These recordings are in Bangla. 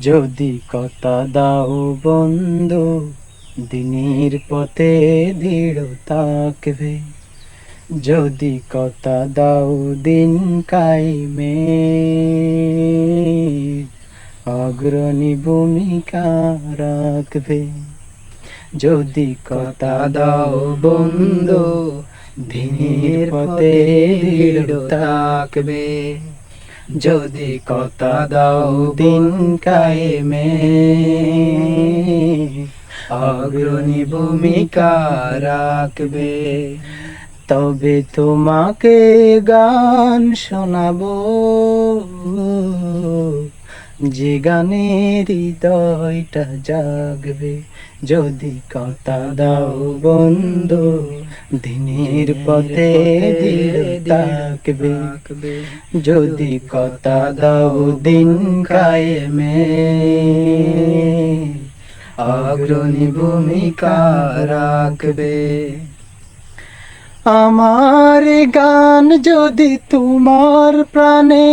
যদি কথা দাও বন্ধু, দিনের পথে দৃঢ় থাকবে। যদি কথা দাও দিন কাইমে অগ্রণী ভূমিকা রাখবে। যদি কথা দাও বন্ধু, দিনের পথে দৃঢ় থাকবে। যদি কথা দাও দিন কায়েমে অগ্রণী ভূমিকা রাখবে তবে তোমাকে গান শোনাবো। যে গানের হৃদয়টা জাগবে যদি কথা দাও বন্ধু দিনের পথে থাকবে যদি কথা দাও দিন কায়েমে। অগ্রণী ভূমিকা রাখবে। আমার গান যদি তোমার প্রাণে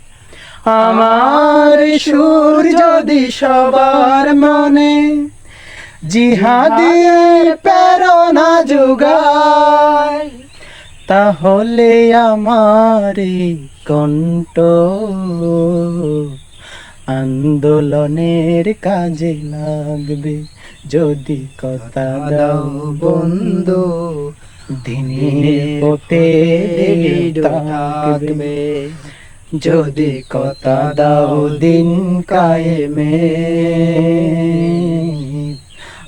আমার সুর যদি সবার মনে জিহাদের প্রেরণা যোগায়। তাহলে আমার কণ্ঠ আন্দোলনের কাজে লাগবে। যদি কথা দাও বন্ধু দিনের পথে থাকবে। যদি কথা দাও দিন কায়েমে।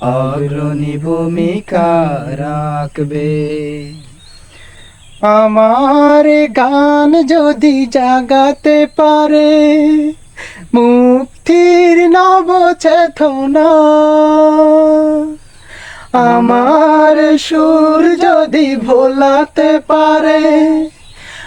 অগ্রণী ভূমিকা রাখবে। আমার গান যদি জাগাতে পারে, মুক্তির নব চেতনা আমার সুর যদি ভোলাতে পারে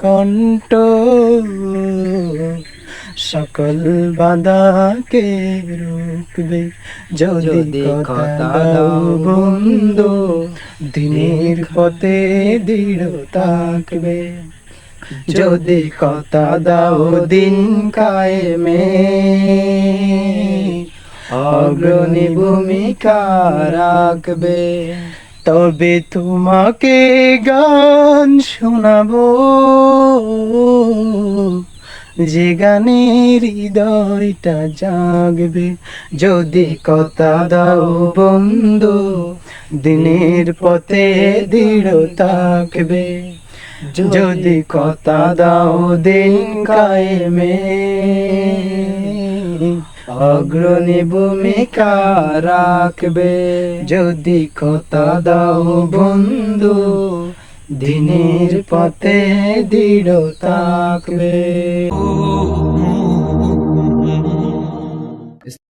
কণ্ঠ। সকল বাধাকে রুখবে যদি কথা দাও বন্ধু দিনের পথে দৃঢ় থাকবে। যদি কথা দাও দিন কায়েমে। অগ্রণী ভূমিকা রাখবে। তবে তোমাকে গান শোনাবো। যে গানের হৃদয়টা জাগবে, যদি কথা দাও বন্ধু, দিনের পথে দৃঢ় থাকবে। যদি কথা দাও দিন কায়েমে। অগ্রণী ভূমিকা রাখবে। যদি কথা দাও বন্ধু দিনের পথে দৃঢ় থাকবে।